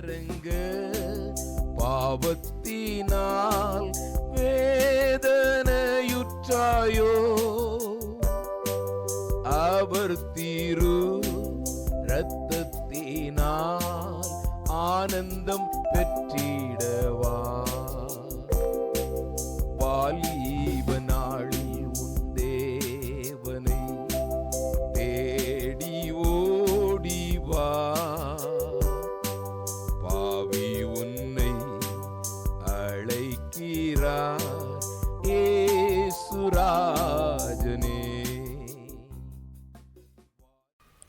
கரங்கு பாவத்தினால் வேதனையுற்றாயோ? அவர் தீரு ரத்தத்தினால் ஆனந்தம் பெற்றிடவா? भजने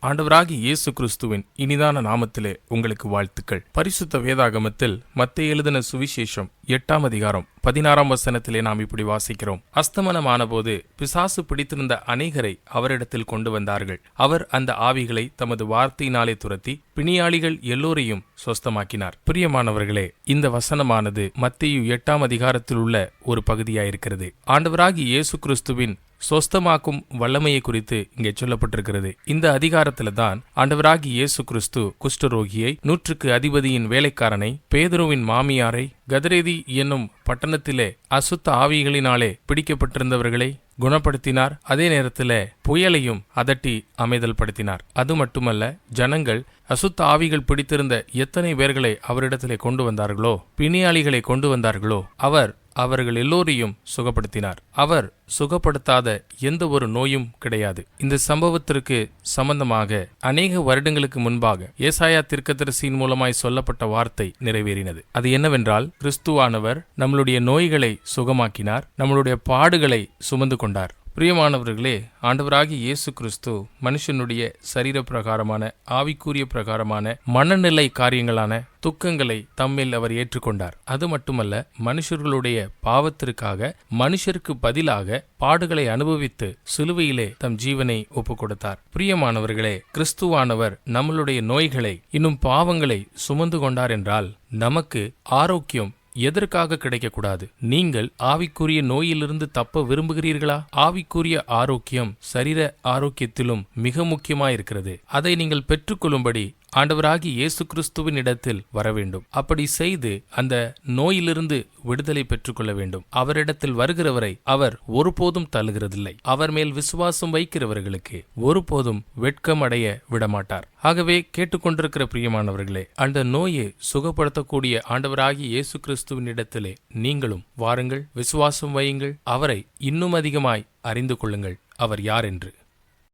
ஆண்டவராகி இயேசு கிறிஸ்துவின் இனிதான நாமத்திலே உங்களுக்கு வாழ்த்துக்கள். பரிசுத்த வேதாகமத்தில் மத்திய எழுதின சுவிசேஷம் எட்டாம் அதிகாரம் பதினாறாம் வசனத்திலே நாம் இப்படி வாசிக்கிறோம். அஸ்தமனமான போது பிசாசு பிடித்திருந்த அநேகரை அவரிடத்தில் கொண்டு வந்தார்கள். அவர் அந்த ஆவிகளை தமது வார்த்தையினாலே துரத்தி பிணியாளிகள் எல்லோரையும் சொஸ்தமாக்கினார். பிரியமானவர்களே இந்த வசனமானது மத்திய எட்டாம் அதிகாரத்தில் உள்ள ஒரு பகுதியாயிருக்கிறது. ஆண்டவராகி இயேசு கிறிஸ்துவின் சொஸ்தமாக்கும் வல்லமையை குறித்து இங்கே சொல்லப்பட்டிருக்கிறது. இந்த அதிகாரத்துல தான் ஆண்டவராகி இயேசு கிறிஸ்து குஷ்டரோகியை நூற்றுக்கு அதிபதியின் வேலைக்காரனை பேதுருவின் மாமியாரை கதிரேதி என்னும் பட்டணத்திலே அசுத்த ஆவிகளினாலே பிடிக்கப்பட்டிருந்தவர்களை குணப்படுத்தினார். அதே நேரத்தில் புயலையும் அதட்டி அமைதல் படுத்தினார். அது மட்டுமல்ல ஜனங்கள் அசுத்த ஆவிகள் பிடித்திருந்த எத்தனை பேர்களை அவரிடத்திலே கொண்டு வந்தார்களோ பிணியாளிகளை கொண்டு வந்தார்களோ அவர் அவர்கள் எல்லோரையும் சுகப்படுத்தினார். அவர் சுகப்படுத்தாத எந்த ஒரு நோயும் கிடையாது. இந்த சம்பவத்திற்கு சம்பந்தமாக அநேக வருடங்களுக்கு முன்பாக ஏசாயா திருக்கதரிசியின் மூலமாய் சொல்லப்பட்ட வார்த்தை நிறைவேறினது. அது என்னவென்றால் கிறிஸ்துவானவர் நம்மளுடைய நோய்களை சுகமாக்கினார் நம்மளுடைய பாடுகளை சுமந்து கொண்டார். பிரியமானவர்களே ஆண்டவராகி இயேசு கிறிஸ்து மனுஷனுடைய சரீர பிரகாரமான ஆவிக்குரிய பிரகாரமான மனநிலை காரியங்களான துக்கங்களை தம்மில் அவர் ஏற்றுக்கொண்டார். அது மட்டுமல்ல மனுஷர்களுடைய பாவத்திற்காக மனுஷருக்கு பதிலாக பாடுகளை அனுபவித்து சிலுவையிலே தம் ஜீவனை ஒப்புக் கொடுத்தார் பிரியமானவர்களே கிறிஸ்துவானவர் நம்மளுடைய நோய்களை இன்னும் பாவங்களை சுமந்து கொண்டார் என்றால் நமக்கு ஆரோக்கியம் எதற்காக கிடைக்கக்கூடாது? நீங்கள் ஆவிக்குரிய நோயிலிருந்து தப்ப விரும்புகிறீர்களா? ஆவிக்குரிய ஆரோக்கியம் சரீர ஆரோக்கியத்திலும் மிக முக்கியமாயிருக்கிறது. அதை நீங்கள் பெற்றுக்கொள்ளும்படி ஆண்டவராகி இயேசு கிறிஸ்துவின் இடத்தில் வர வேண்டும் அப்படி செய்து அந்த நோயிலிருந்து விடுதலை பெற்றுக்கொள்ள வேண்டும். அவரிடத்தில் வருகிறவரை அவர் ஒருபோதும் தள்ளுகிறதில்லை. அவர் மேல் விசுவாசம் வைக்கிறவர்களுக்கு ஒருபோதும் வெட்கம் அடைய விடமாட்டார். ஆகவே கேட்டுக்கொண்டிருக்கிற பிரியமானவர்களே அந்த நோயை சுகப்படுத்தக்கூடிய ஆண்டவராகி இயேசு கிறிஸ்துவின் இடத்திலே நீங்களும் வாருங்கள் விசுவாசம் வையுங்கள். அவரை இன்னும் அதிகமாய் அறிந்து கொள்ளுங்கள். அவர் யார் என்று.